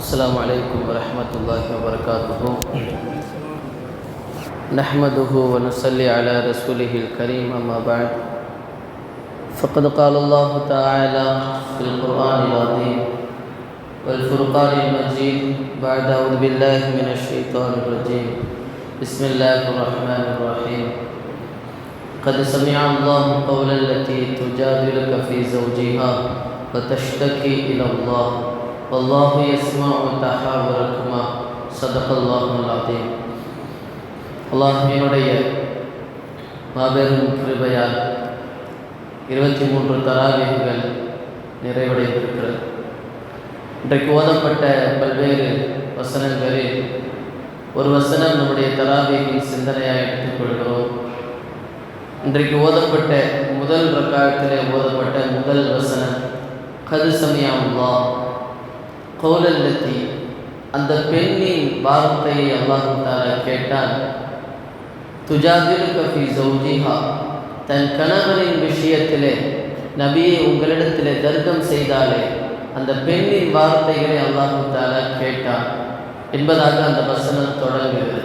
السلام علیکم ورحمت اللہ وبرکاتہ۔ نحمده ونسلی علی رسوله الكریم اما بعد۔ فقد قال اللہ تعالی فی القرآن العظیم والفرقان المجید، بعد اعوذ باللہ من الشیطان الرجیم۔ بسم اللہ الرحمن الرحیم۔ قد سمع اللہ قول التي تجادلك في زوجها وتشتكي الى اللہ۔ والله يسمع تحاوركما صدق الله العظيم அல்லாஹினுடைய மாபெரும் கிருபையால் இருபத்தி மூன்று தராவீகள் நிறைவடைந்திருக்கிறது இன்றைக்கு ஓதப்பட்ட பல்வேறு வசனங்களில் ஒரு வசனம் நம்முடைய தராவீகின் சிந்தனையாக எடுத்துக்கொள்கிறோம் இன்றைக்கு ஓதப்பட்ட முதல் ரக்காயத்திலே ஓதப்பட்ட முதல் வசனம் கது சமியாவுல்லா கோலல்லத்தி அந்த பெண்ணின் வார்த்தையை அல்லாஹு தாலா கேட்டான் துஜாதில் கஃபி ஜௌஜிஹா தன் கணவனின் விஷயத்திலே நபியை உங்களிடத்திலே தர்க்கம் செய்தாலே அந்த பெண்ணின் வார்த்தைகளை அல்லாஹு தாலா கேட்டான் என்பதாக அந்த வசனம் தொடங்குகிறது.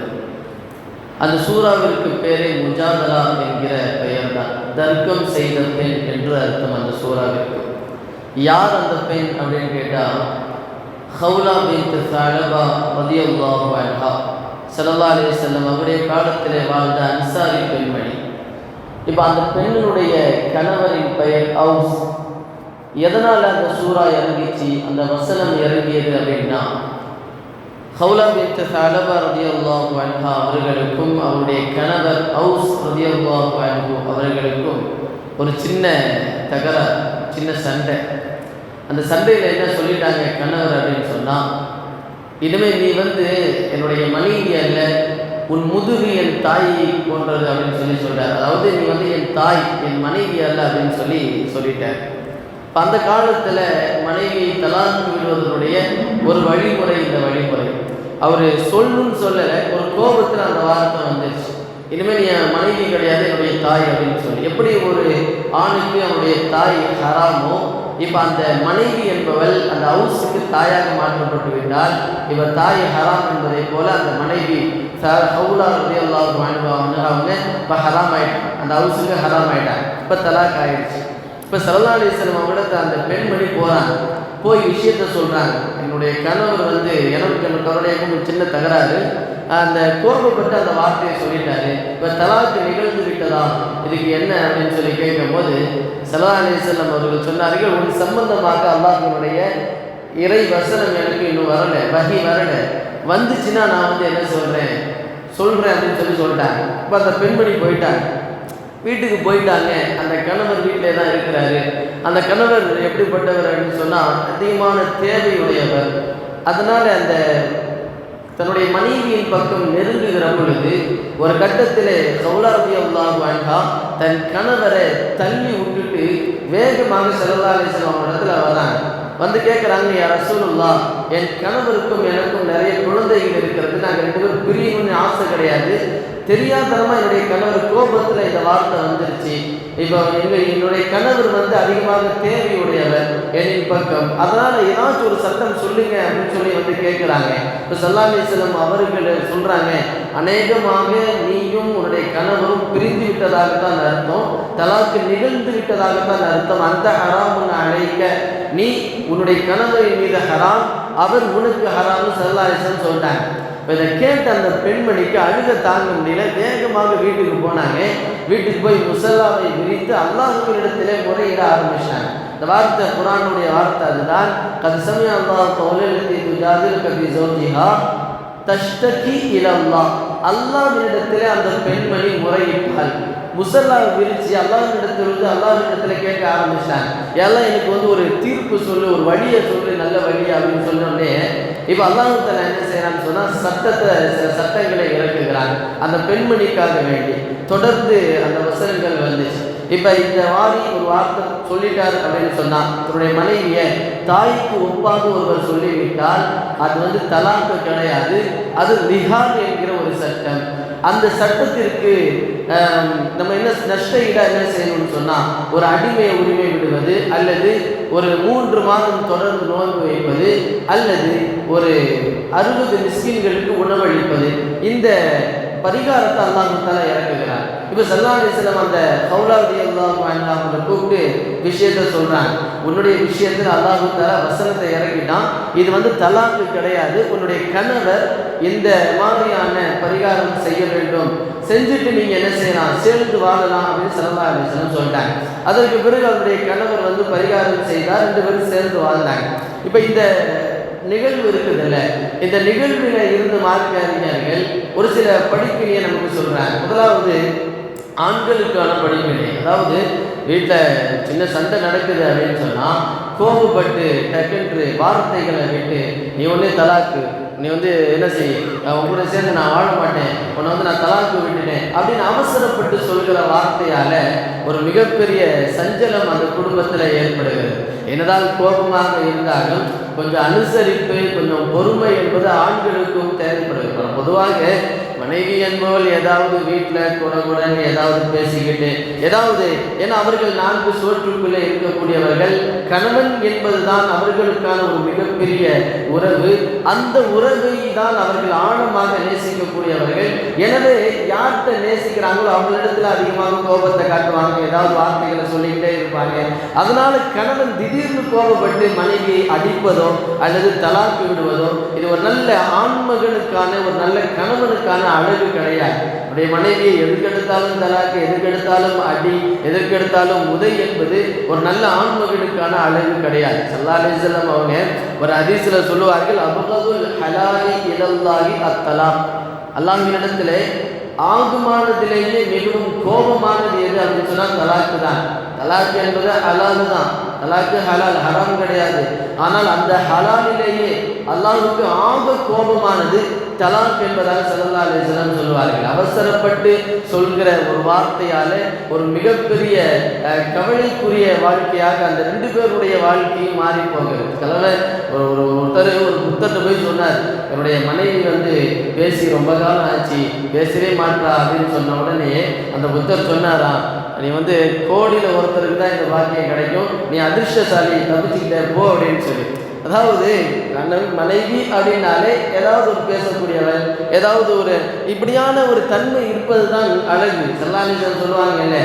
அந்த சூறாவிற்கு பேரே முஜாதலா என்கிற பெயர் தான் தர்க்கம் செய்த பெண் என்று அர்த்தம் அந்த சூறாவிற்கு. யார் அந்த பெண் அப்படின்னு கேட்டால் ஹவுலா பின் சாலபா ரதியல்லாஹு அன்ஹா. சல்லா அலி செல்லம் அவருடைய காலத்திலே வாழ்ந்த அன்சாரி பெண்மணி. இப்போ அந்த பெண்ணுடைய கணவரின் பெயர் ஹவுஸ் எதனால் அந்த சூறா இறங்கிச்சு? அந்த வசனம் இறங்கியது அப்படின்னா ஹவுலா பின் சாலபா ரதியல்லாஹு அன்ஹா அவர்களுக்கும் அவருடைய கணவர் ஹவுஸ் ரதியல்லாஹு அன்ஹு அவர்களுக்கும் ஒரு சின்ன தகராறு சின்ன சண்டை. அந்த சண்டையில் என்ன சொல்லிட்டாங்க கணவர் அப்படின்னு சொன்னால் இனிமேல் நீ வந்து என்னுடைய மனைவி அல்ல உன் முதுகு என் தாய் போன்றது அப்படின்னு சொல்லி சொல்கிறார் அதாவது நீ வந்து என் தாய் என் மனைவி அல்ல அப்படின்னு சொல்லி சொல்லிட்டார். இப்போ அந்த காலத்தில் மனைவியை தலாந்து விடுவதனுடைய ஒரு வழிமுறை இந்த வழிமுறை. அவர் சொல்லுன்னு சொல்லலை ஒரு கோபத்தில் அந்த வார்த்தை வந்துருச்சு. இனிமேல் நீ என் மனைவி கிடையாது என்னுடைய தாய் அப்படின்னு சொல்லி. எப்படி ஒரு ஆணுக்கு அவனுடைய தாய் ஹராமோ இப்போ அந்த மனைவி என்பவள் அந்த ஹவுஸுக்கு தாயாக மாற்றப்பட்டு விட்டால் இவர் தாய் ஹராம் என்பதை போல அந்த மனைவி ஹவுலா ரதி அல்லாஹ் வாழ்வாங்க அவங்க இப்போ ஹராம் ஆயிட்டாங்க அந்த ஹவுஸுக்கு ஹராம் ஆயிட்டாங்க. இப்போ தலாக் ஆயிடுச்சு. இப்போ சரலாளீஸ்வரம் அவங்களுக்கு அந்த பெண்மணி போகிறாங்க போய் விஷயத்த சொல்கிறாங்க என்னுடைய கணவர் வந்து எனக்கு எனக்கு கருணையாக்கும் ஒரு சின்ன தகராறு. அந்த கோபப்பட்டு அந்த வார்த்தையை சொல்லிட்டாரு. இப்போ தலாக்கு நிகழ்ந்து விட்டதா? இதுக்கு என்ன அப்படின்னு சொல்லி கேட்கும்போது சலா அலிசல்லம் அவர்கள் சொன்னார்கள் உன் சம்பந்தமாக அல்லாஹினுடைய இறை வசனம் எனக்கு இன்னும் வரலை வகி வரல. வந்துச்சுன்னா நான் வந்து என்ன சொல்கிறேன் சொல்கிறேன் அப்படின்னு சொல்லி சொல்லிட்டாங்க. இப்போ அந்த பெண்மணி போயிட்டாங்க. வீட்டுக்கு போயிட்டாங்க. அந்த கணவர் வீட்டிலே தான் இருக்கிறாரு. அந்த கணவர் எப்படிப்பட்டவர் அப்படின்னு சொன்னால் அதிகமான தேவையுடையவர். அதனால் அந்த தன்னுடைய மனைவியின் பக்கம் நெருங்குகிற பொழுது ஒரு கட்டத்தில் சௌலாரதி அல்லாஹ் வாழ்கா தன் கணவரை தள்ளி விட்டுட்டு வேகமாக செலவாலேசன் அவங்க இடத்துல வராங்க. வந்து கேட்குறாங்க யார் ரசூலுல்லா என் கணவருக்கும் எனக்கும் நிறைய குழந்தைகள் இருக்கிறது. நாங்கள் ரெண்டு பேரும் பிரியணும்னு ஆசை கிடையாது. தெரியாதனமாக என்னுடைய கணவர் கோபத்தில் இந்த வார்த்தை வந்துருச்சு. இப்போ எங்கள் என்னுடைய கணவர் வந்து அதிகமாக தேவையுடையவர் என் பக்கம். அதனால் ஏதாச்சும் ஒரு சட்டம் சொல்லுங்க அப்படின்னு சொல்லி வந்து கேட்குறாங்க இப்போ சல்லாமேஸ்வரம் அவர்கள் சொல்கிறாங்க அநேகமாக நீயும் உன்னுடைய கணவரும் பிரிந்து விட்டதாக தான் அர்த்தம். தலாக்கு நிகழ்ந்து விட்டதாக தான் அர்த்தம். அந்த ஹராம் அழைக்க நீ உன்னுடைய கணவரின் மீது ஹராம் அவர் உனக்கு ஹராம்னு சல்லாலேசன் சொல்லிட்டாங்க. இப்போ இதை கேட்ட அந்த பெண்மணிக்கு அழுக தாங்க முடியல வேகமாக வீட்டுக்கு போனாங்க. வீட்டுக்கு போய் முசல்லாவை விரித்து அல்லாஹுவினிடத்திலே முறையிட ஆரம்பிச்சாங்க. இந்த வார்த்தை குரானுடைய வார்த்தை அதுதான். கது சமயம் அல்லாஹ் தொழிலத்தி துஜாதில் கவி ஜோதிஹா தஷ்டகி இலல்லா அல்லாஹ்வினிடத்திலே அந்த பெண்மணி முறையிட்டாள். முசல்லாவை விரிச்சு அல்லாஹ்விடத்திலிருந்து அல்லாஹிடத்தில் கேட்க ஆரம்பிச்சிட்டாங்க. எல்லாம் எனக்கு வந்து ஒரு தீர்ப்பு சொல்லு ஒரு வழியை சொல்லு நல்ல வழி அப்படின்னு சொன்னோடனே இப்போ அல்லாஹத்தில் என்ன செய்யறான்னு சொன்னால் சட்டத்தை சட்டங்களை இறக்குகிறாங்க. அந்த பெண்மணிக்காக வேண்டி. தொடர்ந்து அந்த வசனங்கள் வந்துச்சு. இப்போ இந்த வாரி ஒரு வார்த்தை சொல்லிட்டார் அப்படின்னு சொன்னால் தன்னுடைய மனைவியை தாய்க்கு ஒப்பாக ஒருவர் சொல்லிவிட்டால் அது வந்து தலாக்கு கிடையாது. அது ரிஹான் என்கிற ஒரு சட்டம். அந்த சட்டத்திற்கு நம்ம என்ன நஷ்ட ஈடா என்ன செய்யணும்னு சொன்னால் ஒரு அடிமையை உரிமை விடுவது அல்லது ஒரு மூன்று மாதம் தொடர்ந்து நோன்பு வைப்பது அல்லது ஒரு அறுபது மிஸ்கின்களுக்கு உணவளிப்பது இந்த பரிகாரத்தை அல்லாஹு தாலா இறக்குகிறார் இப்போ சல்லா அலிஸ்லாம் அந்த ஹவுலாவதி அல்லாஹ் அவங்களை கூப்பிட்டு விஷயத்த சொல்கிறாங்க உன்னுடைய விஷயத்தில் அல்லாஹு தால வசனத்தை இறக்கிட்டான். இது வந்து தலாக்கு கிடையாது. உன்னுடைய கணவர் இந்த மாதிரியான பரிகாரம் செய்ய வேண்டும். செஞ்சுட்டு நீங்க என்ன செய்யலாம்? சேர்ந்து வாழலாம் அப்படின்னு சல்லா அலிஸ்லாம் சொல்லிட்டாங்க. அதற்கு பிறகு அவருடைய கணவர் வந்து பரிகாரம் செய்தார். ரெண்டு பேரும் சேர்ந்து வாழ்ந்தாங்க. இப்போ இந்த நிகழ்வு இருக்குதுல்ல. இந்த நிகழ்வில் இருந்து மார்க்க அறிஞர்கள் ஒரு சில படிப்பினையை நமக்கு சொல்கிறாங்க முதலாவது ஆண்களுக்கான படிப்பினை அதாவது வீட்டில் சின்ன சண்டை நடக்குது அப்படின்னு சொன்னால் கோபப்பட்டு டக்குன்று வார்த்தைகளை விட்டு நீ ஒன்றே தலாக்கு. நீ வந்து என்ன செய்? உங்களை சேர்ந்து நான் வாழ மாட்டேன் உன்னை வந்து நான் தலாக்கு விட்டுட்டேன் அப்படின்னு அவசரப்பட்டு சொல்கிற வார்த்தையால் ஒரு மிகப்பெரிய சஞ்சலம் அந்த குடும்பத்தில் ஏற்படுகிறது. என்னதான் கோபமாக இருந்தாலும் கொஞ்சம் அனுசரிப்பு கொஞ்சம் பொறுமை என்பது ஆண்களுக்கும் தேவைப்படுகிறது. பொதுவாக மனைவி என்பவள் ஏதாவது வீட்டில் குடகுடன் ஏதாவது பேசிக்கிட்டு ஏதாவது ஏன்னா அவர்கள் நான்கு சோற்றுக்குள்ளே இருக்கக்கூடியவர்கள் கணவன் என்பதுதான் அவர்களுக்கான ஒரு மிகப்பெரிய உறவு. அந்த உறவை தான் அவர்கள் ஆழமாக நேசிக்கக்கூடியவர்கள். எனவே யார்கிட்ட நேசிக்கிறாங்களோ அவங்களிடத்தில் அதிகமாக கோபத்தை காட்டுவாங்க. ஏதாவது வார்த்தைகளை சொல்லிக்கிட்டே இருப்பாங்க. அதனால கணவன் திடீர்னு கோபப்பட்டு மனைவியை அடிப்பதோ அல்லது தலாக்கு விடுவதோ இது ஒரு நல்ல ஆண்மகனுக்கான ஒரு நல்ல கணவனுக்கான அழகு கிடையாது. உடைய மனைவியை எதுக்கெடுத்தாலும் தலாக்கு எதுக்கெடுத்தாலும் அடி எதற்கெடுத்தாலும் உதை என்பது ஒரு நல்ல ஆண்மகனுக்கான அழகு கிடையாது. சல்லா அலிசல்லாம் அவங்க ஒரு அதிசல சொல்லுவார்கள் அபகதுல் ஹலாலி இலல்லாஹி அத்தலாம். அல்லாஹ்வினிடத்திலே ஆகுமானதிலேயே மிகவும் கோபமானது எது அப்படின்னு சொன்னால் தலாக்கு தான். ஹலாக்கு என்பது ஹலால் தான் ஹலாக்கு ஹலால் ஹராம் கிடையாது. ஆனால் அந்த ஹலாலிலேயே அல்லாஹுக்கு ஆக கோபமானது தலாக் என்பதாக சல்லா அலிஸ்லாம் சொல்லுவார்கள். அவசரப்பட்டு சொல்கிற ஒரு வார்த்தையால ஒரு மிகப்பெரிய கவலைக்குரிய வாழ்க்கையாக அந்த ரெண்டு பேருடைய வாழ்க்கையும் மாறி போகிறது. கலவை ஒரு ஒரு ஒருத்தர் ஒரு புத்தர்கிட்ட போய் சொன்னார் என்னுடைய மனைவி வந்து பேசி ரொம்ப காலம் ஆச்சு பேசவே மாட்டா அப்படின்னு சொன்ன உடனே அந்த புத்தர் சொன்னாராம் நீ வந்து கோடியில் ஒருத்தருக்கு தான் இந்த பாக்கியம் கிடைக்கும். நீ அதிர்ஷ்டசாலி தப்பிச்சுக்கிட்டே போ அப்படின்னு சொல்லி. அதாவது கண்ணவி மனைவி அப்படின்னாலே ஏதாவது ஒரு பேசக்கூடியவள் ஏதாவது ஒரு இப்படியான ஒரு தன்மை இருப்பது தான் அழகு செல்லாலிசன் சொல்லுவாங்கல்ல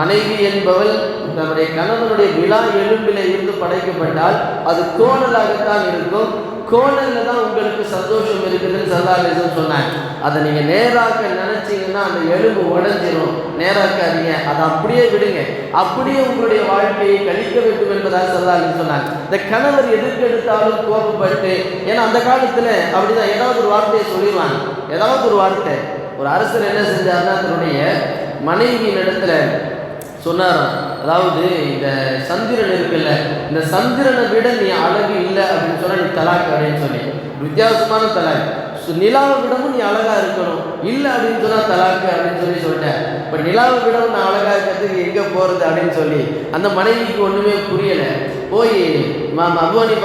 மனைவி என்பவள் நம்முடைய கணவனுடைய விழா எலும்பில இருந்து படைக்கப்பட்டால் அது கோணலாகத்தான் இருக்கும். கோணல்ல தான் உங்களுக்கு சந்தோஷம் இருக்குதுன்னு சல்லாலேசன் சொன்னாங்க. அதை நீங்க நேராக்க நினைச்சீங்கன்னா அந்த எலும்பு உடஞ்சிரும். நேராக்காதீங்க. அதை அப்படியே விடுங்க. அப்படியே உங்களுடைய வாழ்க்கையை கழிக்க வேண்டும் என்பதாக சல்லாலேசன் சொன்னாங்க. இந்த கணவர் எதிர்க்கெடுத்தாலும் கோபப்பட்டு ஏன்னா அந்த காலத்துல அப்படிதான் ஏதாவது ஒரு வார்த்தையை சொல்லிடுவாங்க. ஏதாவது ஒரு வார்த்தை. ஒரு அரசர் என்ன செஞ்சாருன்னா தன்னுடைய மனைவியின் இடத்துல சொன்னாராம். அதாவது இந்த சந்திரன் இருக்குல்ல இந்த சந்திரனை விட நீ அழகு இல்லை அப்படின்னு சொன்னா நீ தலாக்கு அப்படின்னு சொல்லி வித்தியாசமான தலாக் நிலாவை விடவும் நீ அழகா இருக்கணும். இல்லை அப்படின்னு சொன்னா தலாக்கு அப்படின்னு சொல்லி சொல்லிட்டேன். இப்போ நிலாவை விடவும் நான் அழகா இருக்கிறதுக்கு எங்க போறது அப்படின்னு சொல்லி அந்த மனைவிக்கு ஒண்ணுமே புரியல. போய் மாம் அபுவனி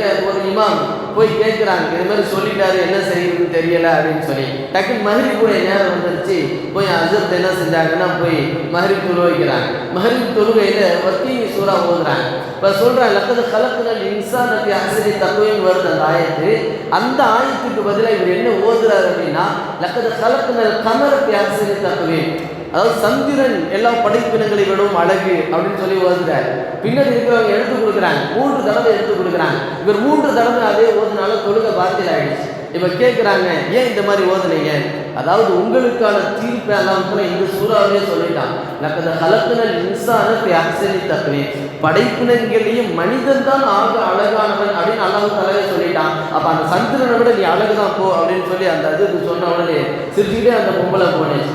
ஏன் ஒரு இமாம். போய் கேட்குறாங்க இது மாதிரி சொல்லிட்டாரு என்ன செய்யுதுன்னு தெரியல அப்படின்னு சொல்லி. டக்குன்னு மஹரிப்புடைய நேரம் வந்துருச்சு. போய் அசர்த் என்ன செஞ்சாங்கன்னா போய் மகிழ்ச்சி தொழு வைக்கிறாங்க. மஹரிப் தொழுகையில் வத்தி சூறா ஓதுறாங்க. இப்போ சொல்கிறாங்க லக்கது கலக்குதல் இன்சானத்தை அசரி தக்குவின்னு வருது அந்த ஆயத்து. அந்த ஆயத்துக்கு பதிலாக இவர் என்ன ஓதுறாரு அப்படின்னா லக்கது கலக்குதல் கமரத்தை அசரி தக்குவேன் அதாவது சந்திரன் எல்லா படைப்பினங்களை விடவும் அழகு அப்படின்னு சொல்லி ஓதுறாரு பின்னாடி இருக்கிறவங்க எடுத்து கொடுக்குறாங்க. மூன்று தடவை எடுத்து கொடுக்குறாங்க. இவர் மூன்று தடவை அதே ஓதுனால தொழுக பாத்தியில் ஆயிடுச்சு இப்போ கேட்குறாங்க ஏன் இந்த மாதிரி ஓதுனீங்க? அதாவது உங்களுக்கான தீர்ப்பை எல்லாம் கூட இந்த சூறாவே சொல்லிட்டான். நக்கத கலப்பினல் இன்சான அக்சரி தக்குவே படைப்பினங்களையும் மனிதன் தான் ஆக அழகானவன் அப்படின்னு அல்லாஹ் தலைவே சொல்லிட்டான். அப்போ அந்த சந்திரனை விட நீ அழகு தான் போ அப்படின்னு சொல்லி அந்த இது சொன்ன உடனே சிரிச்சுக்கிட்டே அந்த பொம்பளை போனேன்.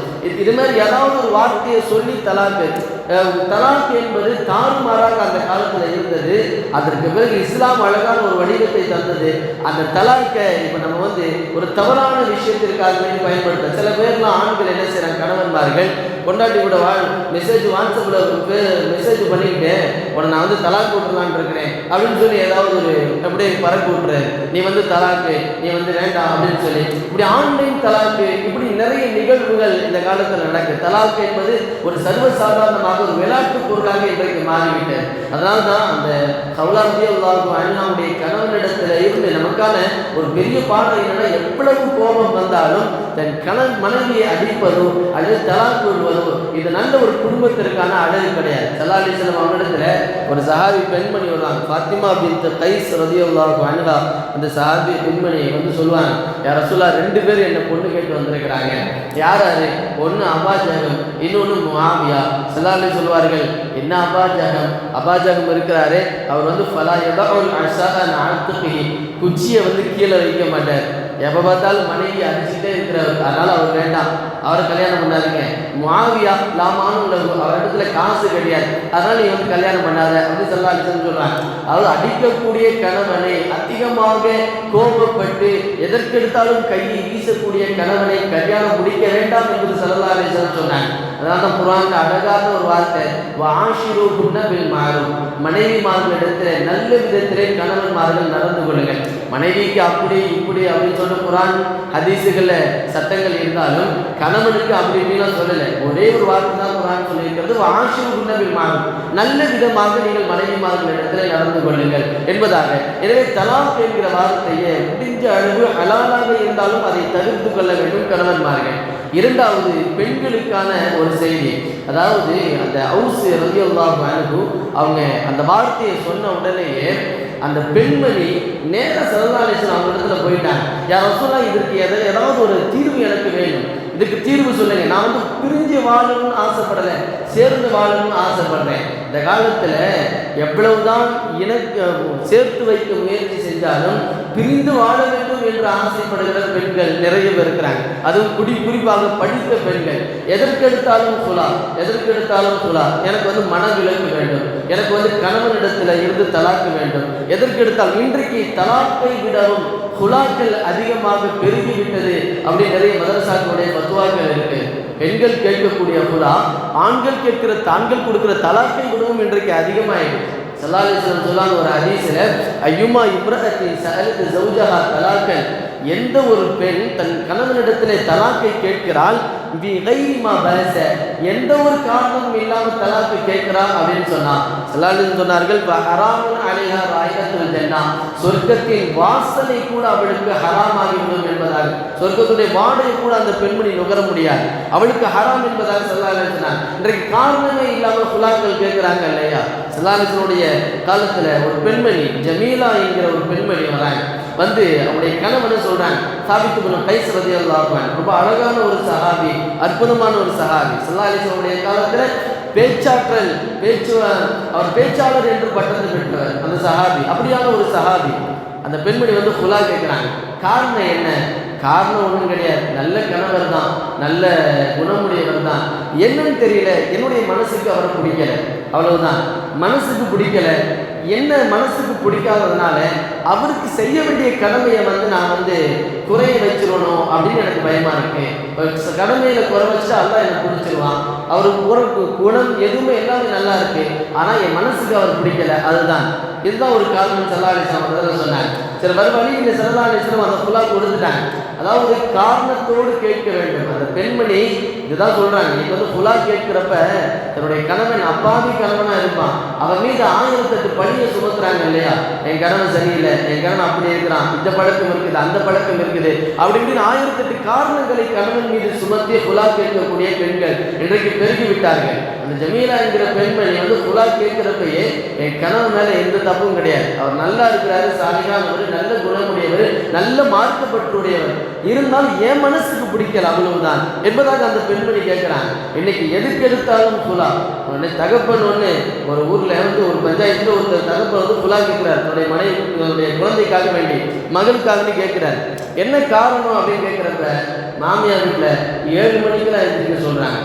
இது மாதிரி ஏதாவது ஒரு வார்த்தையை சொல்லி தலாக்கு. தலாக்கு தலாக் என்பது தாறுமாறாக அந்த காலத்தில் இருந்தது. அதற்கு பிறகு இஸ்லாம் அழகான ஒரு வடிவத்தை தந்தது. அந்த தலாக்கை இப்போ நம்ம வந்து ஒரு தவறான விஷயத்திற்காக வேண்டி பயன்படுத்த சில பேர்லாம் ஆண்கள் என்ன செய்கிறாங்க கணவன்மார்கள் கொண்டாட்டி கூட வா மெசேஜ் வாட்ஸ்அப்பில் மெசேஜ் பண்ணிக்கிட்டேன் உடனே நான் வந்து தலாக் விட்டுலான் இருக்கிறேன். அப்படின்னு சொல்லி ஏதாவது ஒரு அப்படியே பறக்கு விட்டுரு. நீ வந்து தலாக்கு நீ வந்து வேண்டாம். அப்படின்னு சொல்லி. இப்படி ஆன்லைன் தலாக்கு இப்படி நிறைய நிகழ்வுகள் இந்த காலத்தில் நடக்குது தலாக் என்பது ஒரு சர்வசாதாரணமாக ஒரு விளையாட்டு பொருளாக இன்றைக்கு மாறிவிட்டது. அதனால தான் அந்த கவுலாந்திய உள்ளாகும் அண்ணாவுடைய கணவனிடத்தில் இருந்து நமக்கான ஒரு பெரிய பாடம் என்னன்னா எவ்வளவு கோபம் வந்தாலும் தன் கணவன் மனைவியை அடிப்பதோ அல்லது தலாக் கொள்வதோ இது நல்ல ஒரு குடும்பத்திற்கான அழகு கிடையாது. சலாலி செல்லம் ஒரு சஹாபி பெண்மணி வருவாங்க. ஃபாத்திமா பின் கைஸ் ரதியுல்லாஹு அண்ணா அந்த சஹாபி பெண்மணியை வந்து சொல்லுவாங்க யார் ரசூலா ரெண்டு பேர் என்னை பொண்ணு கேட்டு வந்திருக்கிறாங்க. யார் யாரு ஒன்று அபாஜகம் இன்னொன்று முஆவியா. சலாலி சொல்வார்கள் என்ன அபாஜகம் அபாஜகம் இருக்கிறாரே அவர் வந்து ஃபலா யதஉல் அஷாஅ நாத்துகி குச்சியை வந்து கீழே வைக்க மாட்டார். எப்போ பார்த்தாலும் மனைவி அடிச்சுட்டே இருக்கிறவர் அதனால் அவர் வேண்டாம். அவரை கல்யாணம் பண்ணாதீங்க. மாவியா லாமான்னு உள்ள அவர் இடத்துல காசு கிடையாது. அதனால நீ வந்து கல்யாணம் பண்ணாத அப்படின்னு சொல்லா சொல்றாங்க. அதாவது அடிக்கக்கூடிய கணவனை அதிகமாக கோபப்பட்டு எதற்கெடுத்தாலும் கையை வீசக்கூடிய கணவனை கல்யாணம் முடிக்க வேண்டாம் என்று சல்லா சொன்னாங்க. அதனால தான் குரான் அழகான ஒரு வார்த்தை வாஷிரு குன்னபில் மாறும் மனைவிமார்களிடத்தில் நல்ல விதத்திலே கணவன்மார்கள் நடந்து கொள்ளுங்கள். மனைவிக்கு அப்படி இப்படி அப்படின்னு சொன்ன குரான் ஹதீஸுகளில் சட்டங்கள் இருந்தாலும் கணவனுக்கு அப்படி இப்படிலாம் சொல்லலை. ஒரே ஒரு வார்த்தை தான் குரான் சொல்லியிருக்கிறது வாஷிரு குன்னபில் மாறும் நல்ல விதமாக நீங்கள் மனைவிமார்களிடத்தில் நடந்து கொள்ளுங்கள் என்பதாக. எனவே தலாக் என்கிற வார்த்தையை முடிஞ்ச அளவு ஹலாலாக இருந்தாலும் அதை தவிர்த்து கொள்ள வேண்டும் கணவன்மார்கள். இரண்டாவது பெண்களுக்கான ஒரு செய்தி. அதாவது அந்த ஹவுஸ் ரதியுல்லாஹு அன்ஹு அவங்க அந்த வார்த்தையை சொன்ன உடனேயே அந்த பெண்மணி நேர சரதாலேசன் அவங்க இடத்துல போயிட்டாங்க. யாரோ சொல்ல இதற்கு எதை ஏதாவது ஒரு தீர்வு எனக்கு வேணும் இதுக்கு தீர்வு சொல்லுங்க. நான் வந்து பிரிஞ்சு வாழணும்னு ஆசைப்படலை சேர்ந்து வாழணும்னு ஆசைப்படுறேன். இந்த காலத்தில் எவ்வளவுதான் எனக்கு சேர்த்து வைக்க முயற்சி செஞ்சாலும் பிரிந்து வாழ வேண்டும் வேண்டும் என்று ஆசைப்படுகிற பெண்கள் நிறைய பேர் இருக்கிறாங்க. அதுவும் குடி குறிப்பாக படித்த பெண்கள். எதற்கெடுத்தாலும் சுலா எதற்கெடுத்தாலும் சுலா. எனக்கு வந்து மனவிலக்கு வேண்டும். எனக்கு வந்து கணவனிடத்தில் இருந்து தலாக்கு வேண்டும். எதற்கெடுத்தால் இன்றைக்கு தலாக்கை விடவும் குலாக்கள் அதிகமாக பெருகிவிட்டது அப்படி நிறைய மதரசாக்களுடைய பத்துவாக்கள் இருக்கு. பெண்கள் கேட்கக்கூடிய குலா ஆண்கள் கேட்கிற தாண்கள் கொடுக்கிற தலாக்கை விடவும் இன்றைக்கு அதிகமாயிடுச்சு. சல்லாஹிஸ்லம் சொல்லாங்க ஒரு ஹதீஸில் ஐயுமா இப்ரஹத்தின் சலுக்கு ஜவுஜஹா தலாக்கன்? எந்த ஒரு பெண் தன் கணவனிடத்திலே தலாக்கை கேட்கிறாள் எந்த ஒரு காரணமும் இல்லாமல் தலாக்கு கேட்கிறார் அப்படின்னு சொன்னான். சல்லாஹிஸ்லம் சொன்னார்கள் சொர்க்கத்தின் வாசனை கூட அவளுக்கு ஹராமாகிவிடும் என்பதாக சொர்க்கத்துடைய வாடகை கூட அந்த பெண்மணி நுகர முடியாது. அவளுக்கு ஹராம் என்பதாக சல்லாஹ் சொன்னார் இன்றைக்கு காரணமே இல்லாமல் குலாக்கள் கேட்குறாங்க இல்லையா? சல்லாஹினுடைய காலத்தில் ஒரு பெண்மணி ஜமீலா என்கிற ஒரு பெண்மணி வராங்க வந்து அவருடைய கணவனை சொல்றாங்க? சாபித்து பண்ண கைஸ் ரதி அல்லாஹான் ரொம்ப அழகான ஒரு சஹாபி அற்புதமான ஒரு சஹாபி. சல்லாஹினுடைய காலத்தில் பேச்சாற்றல் பேச்சு அவர் பேச்சாளர் என்று பட்டத்தை பெற்றவர் அந்த சஹாபி. அப்படியான ஒரு சஹாபி. அந்த பெண்மணி வந்து ஃபுல்லாக கேட்குறாங்க காரணம் என்ன? காரணம் ஒன்றும் கிடையாது. நல்ல கணவர் தான் நல்ல குணமுடையவர் தான். என்னன்னு தெரியல. என்னுடைய மனசுக்கு அவரை பிடிக்கல. அவ்வளவுதான். மனசுக்கு பிடிக்கல. என்ன மனசுக்கு பிடிக்காததுனால அவருக்கு செய்ய வேண்டிய கடமையை வந்து நான் வந்து குறைய வச்சிடணும் அப்படின்னு எனக்கு பயமா இருக்கு. கடமையில குறை வச்சா அல்லா எனக்கு பிடிச்சிருவான். அவருக்கு ஒரு குணம் எதுவுமே எல்லாமே நல்லா இருக்கு. ஆனா என் மனசுக்கு அவர் பிடிக்கல. அதுதான். இதுதான் ஒரு காரணம். செல்லாலிசம் அதில் சொன்னாங்க. சில வர வழி இந்த செல்லாலிசம் அந்த புலா கொடுத்துட்டாங்க. அதாவது காரணத்தோடு கேட்க வேண்டும். அந்த பெண்மணி இதுதான் சொல்றாங்க. நீங்க வந்து புலா கேட்கிறப்ப தன்னுடைய கணவன் அப்பாவி கணவனா இருப்பான். அவன் மீது ஆயிரத்தெட்டு பழியை சுமத்துறாங்க இல்லையா? என் கணவன் சரியில்லை. என் கணவன் அப்படி இருக்கிறான். இந்த பழக்கம் இருக்குது அந்த பழக்கம் இருக்குது. அப்படி இப்படின்னு ஆயிரத்தெட்டு காரணங்களை கணவன் மீது சுமத்திய புலா கேட்கக்கூடிய பெண்கள் இன்றைக்கு பெருகிவிட்டார்கள். அந்த ஜமீலா என்கிற பெண்மணி வந்து குலா கேட்கிறப்பயே என் கணவன் மேலே எந்த தப்பும் கிடையாது. அவர் நல்லா இருக்கிறாரு சாலிகானவர் நல்ல குணமுடையவர் நல்ல மார்க்கப்பட்டுடையவர் இருந்தாலும் என் மனசுக்கு பிடிக்கல அவ்வளவுதான். என்பதாக அந்த பெண்மணி கேட்குறாங்க. இன்னைக்கு எதுக்கு எடுத்தாலும் குலா உடனே தகப்பன் ஒன்று ஒரு ஊரில் வந்து ஒரு பஞ்சாயத்தில் ஒருத்தர் தகப்பன் வந்து குலா கேட்கிறார். தன்னுடைய மனைவி தன்னுடைய குழந்தைக்காக வேண்டி மகளுக்காக கேட்குறாரு. என்ன காரணம் அப்படின்னு கேட்குறப்ப மாமியார் வீட்டில் ஏழு மணிக்கெல்லாம் எந்திரிக்க சொல்கிறாங்க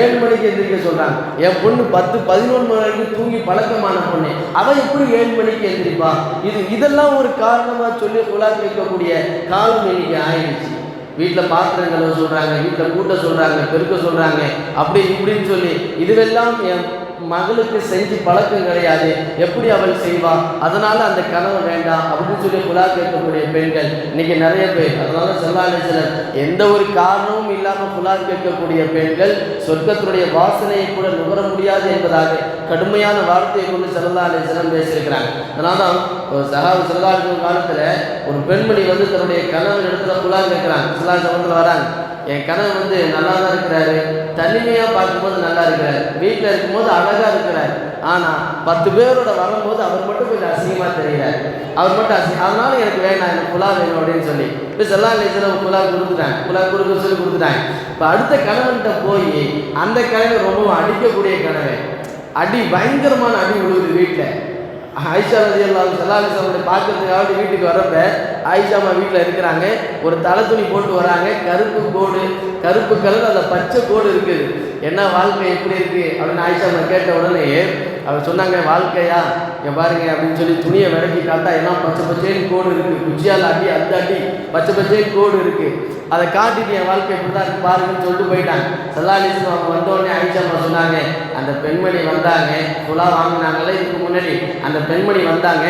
ஏழு மணிக்கு எந்திரிக்க சொல்கிறாங்க என் பொண்ணு பத்து பதினொன்று மணி வரைக்கும் தூங்கி பழக்கமான பொண்ணு. அவன் எப்படி ஏழு மணிக்கு எந்திரிப்பா இது இதெல்லாம் ஒரு காரணமாக சொல்லி குலாக்கு வைக்கக்கூடிய காலம் இன்னைக்கு ஆயிடுச்சு. வீட்டில் பாத்திரங்களை சொல்கிறாங்க வீட்டில் கூட்ட சொல்கிறாங்க பெருக்க சொல்கிறாங்க அப்படி இப்படின்னு சொல்லி இதுவெல்லாம் என் மகளுக்கு செஞ்சு பழக்கம் கிடையாது. எப்படி அவள் செய்வா? அதனால அந்த கனவு வேண்டாம் அப்படின்னு சொல்லி குலா கேட்கக்கூடிய பெண்கள் இன்னைக்கு நிறைய பேர் அதனால சொல்லாலே சிலர் எந்த ஒரு காரணமும் இல்லாமல் குலா கேட்கக்கூடிய பெண்கள் சொர்க்கத்தினுடைய வாசனையை கூட நுகர முடியாது என்பதாக கடுமையான வார்த்தையை கொண்டு செல்லல்லாலே சிலம் பேசியிருக்கிறாங்க. அதனால தான் ஒரு சகாவு செல்லாத காலத்தில் ஒரு பெண்மணி வந்து தன்னுடைய கணவன் இடத்துல குலா கேட்கிறாங்க. சிலா சமத்தில் வராங்க. என் கணவன் வந்து நல்லா தான் இருக்கிறாரு. தனிமையாக பார்க்கும்போது நல்லா இருக்கிறார். வீட்டில் இருக்கும்போது அழகாக இருக்கிறார். ஆனால் பத்து பேரோட வரும்போது அவர் மட்டும் கொஞ்சம் அசிங்கமாக தெரிகிறார். அவர் மட்டும் அசிங்க அதனால எனக்கு வேணாம் எனக்கு குலா வேணும் அப்படின்னு சொல்லி. இப்போ செல்லா லேசில் குழா கொடுத்துட்டாங்க. குழா கொடுக்க சொல்லி கொடுத்துட்டாங்க. இப்போ அடுத்த கணவன்கிட்ட போய் அந்த கணவன் ரொம்பவும் அடிக்கக்கூடிய கணவன். அடி பயங்கரமான அடி விழுகுது வீட்டில் ஆயிஷா நதி அல்லாஹ் சல்லாஹிசனுடைய பார்க்கறதுக்காக வீட்டுக்கு வரப்ப ஆயிஷாமா வீட்டில் இருக்கிறாங்க. ஒரு தலை துணி போட்டு வராங்க. கருப்பு கோடு கருப்பு கலர் அந்த பச்சை கோடு இருக்குது. என்ன வாழ்க்கை எப்படி இருக்குது அப்படின்னு ஆயிஷாமா கேட்ட உடனே அவர் சொன்னாங்க வாழ்க்கையா? என் பாருங்க அப்படின்னு சொல்லி துணியை விளக்கி காட்டா எல்லாம் பச்சை பச்சைன்னு கோடு இருக்கு. குச்சியால் அடி அந்த அடி பச்சை பச்சைன்னு கோடு இருக்கு. அதை காட்டிட்டு என் வாழ்க்கை இப்படி தான் இருக்கு பாருங்கன்னு சொல்லிட்டு போயிட்டாங்க. சல்லாலிசன் அவங்க வந்தோடனே ஆயிஷாமா சொன்னாங்க அந்த பெண்மணி வந்தாங்க குலா வாங்கினாங்களே இதுக்கு முன்னாடி அந்த பெண்மணி வந்தாங்க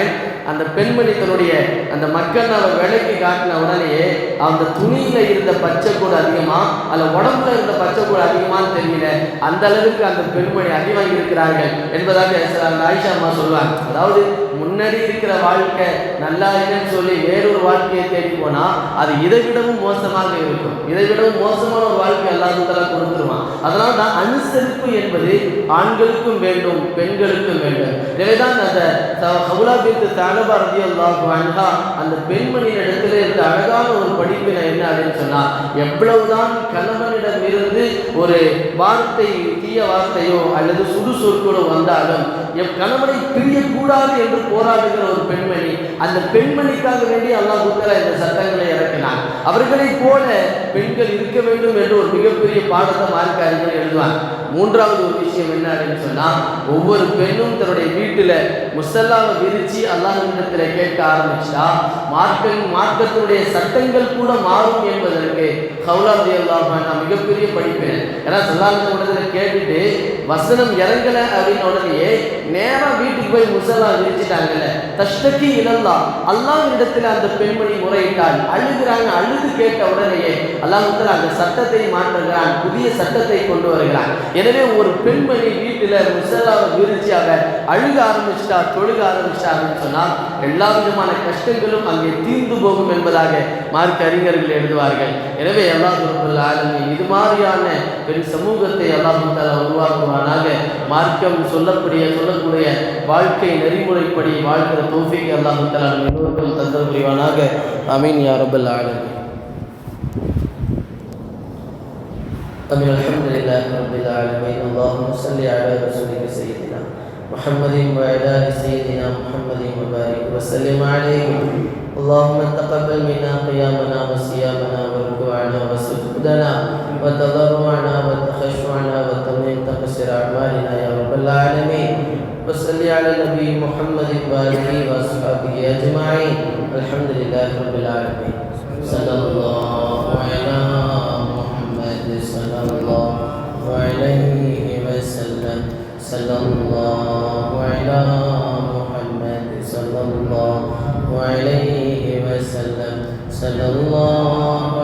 அந்த பெண்மணி தன்னுடைய அந்த மக்கள் அவர் விலைக்கு காட்டின உடனேயே அந்த துணியில இருந்த பச்சை கூட அதிகமா அல்ல உடம்புல இருந்த பச்சை கூட அதிகமான்னு தெரியல. அந்த அளவுக்கு அந்த பெண்மணி அதிகமாக இருக்கிறார்கள் என்பதாக ஆயிஷா அம்மா சொல்லுவாங்க. அதாவது முன்னாடி இருக்கிற வாழ்க்கை நல்லா இல்லைன்னு சொல்லி வேறொரு வாழ்க்கையை தேடி போனால் அது இதை விடவும் மோசமாக இருக்கும். இதை விடவும் மோசமான ஒரு வாழ்க்கை எல்லாத்துக்கெல்லாம் கொடுத்துருவான் அதனால தான் அனுசரிப்பு என்பது ஆண்களுக்கும் வேண்டும் பெண்களுக்கும் வேண்டும். எனவேதான் அந்த ஹவுலா பித்து தலபா ரதி அந்த பெண்மணியின் இடத்துல இருந்த அழகான ஒரு படிப்பினை என்ன அப்படின்னு சொன்னால் எவ்வளவுதான் கணவன் இருந்து ஒரு வார்த்தை தீய வார்த்தையோ அல்லது சுடு சொற்களோ வந்தாலும் என் கணவனை பிரியக்கூடாது என்று போராடுகிற ஒரு பெண்மணி அந்த பெண்மணிக்காக வேண்டி அல்லாஹ் புத்தரா இந்த சட்டங்களை இறக்கினார் அவர்களைப் போல பெண்கள் இருக்க வேண்டும் என்று ஒரு மிகப்பெரிய பாடத்தை மார்க்க அறிஞர் எழுதுவார் மூன்றாவது ஒரு விஷயம் என்ன அப்படின்னு சொன்னா ஒவ்வொரு பெண்ணும் தன்னுடைய வீட்டில் முசல்லாவை விரிச்சு அல்லாஹிடத்தில் கேட்க ஆரம்பிச்சா மார்க்க மார்க்கத்தினுடைய சட்டங்கள் கூட மாறும் என்பதற்கு கௌலாதி அல்லாஹ் மிகப்பெரிய படிப்பேன். ஏன்னா சொல்லாத உடனே கேட்டுட்டு வசனம் இறங்கலை அப்படின்னு உடனேயே நேரா வீட்டுக்கு போய் முசல்லா விரிச்சிட்டாங்கல்ல. தஷ்டக்கி இழந்தா அல்லாஹ் இடத்துல அந்த பெண்மணி முறையிட்டான் அழுகிறாங்க அழுது கேட்ட உடனேயே அல்லாஹ் அந்த சட்டத்தை மாற்றுகிறான் புதிய சட்டத்தை கொண்டு வருகிறான். எனவே ஒரு பெண்மணி வீட்டில் முசல்லாவை விரிச்சு அவ அழுக ஆரம்பிச்சிட்டா தொழுக ஆரம்பிச்சிட்டாருன்னு சொன்னால் எல்லா விதமான கஷ்டங்களும் அங்கே தீர்ந்து போகும் என்பதாக மார்க்க அறிஞர்கள் எழுதுவார்கள். எனவே எல்லா பொருட்கள் ஆளுமை இது மாதிரியான பெண் சமூகத்தை எல்லாம் உருவாக்குவானாக மார்க்கம் சொல்லக்கூடிய சொல்லக்கூடிய வாழ்க்கை நெறிமுறைப்படி வாழ்க்கிற தோஃபிக்கு எல்லாம் எல்லோருக்கும் தந்தல் புரிவானாக அமீன் யாரபல் ஆளுமை أمين الحمد لله رب العالمين اللهم صل على رسولك سيدنا محمد وعلى آل سيدنا محمد وبارك وسلم عليه اللهم تقبل منا قيامنا وصيامنا وركوعنا وسجودنا وتضرعنا وتخشعنا وتمم تقصر أعمالنا يا رب العالمين. وصل على النبي محمد وآله وأصحابه أجمعين. الحمد لله رب العالمين. صلى الله على محمد صلى الله عليه وسلم. صلى الله على محمد صلى الله عليه وسلم. صلى الله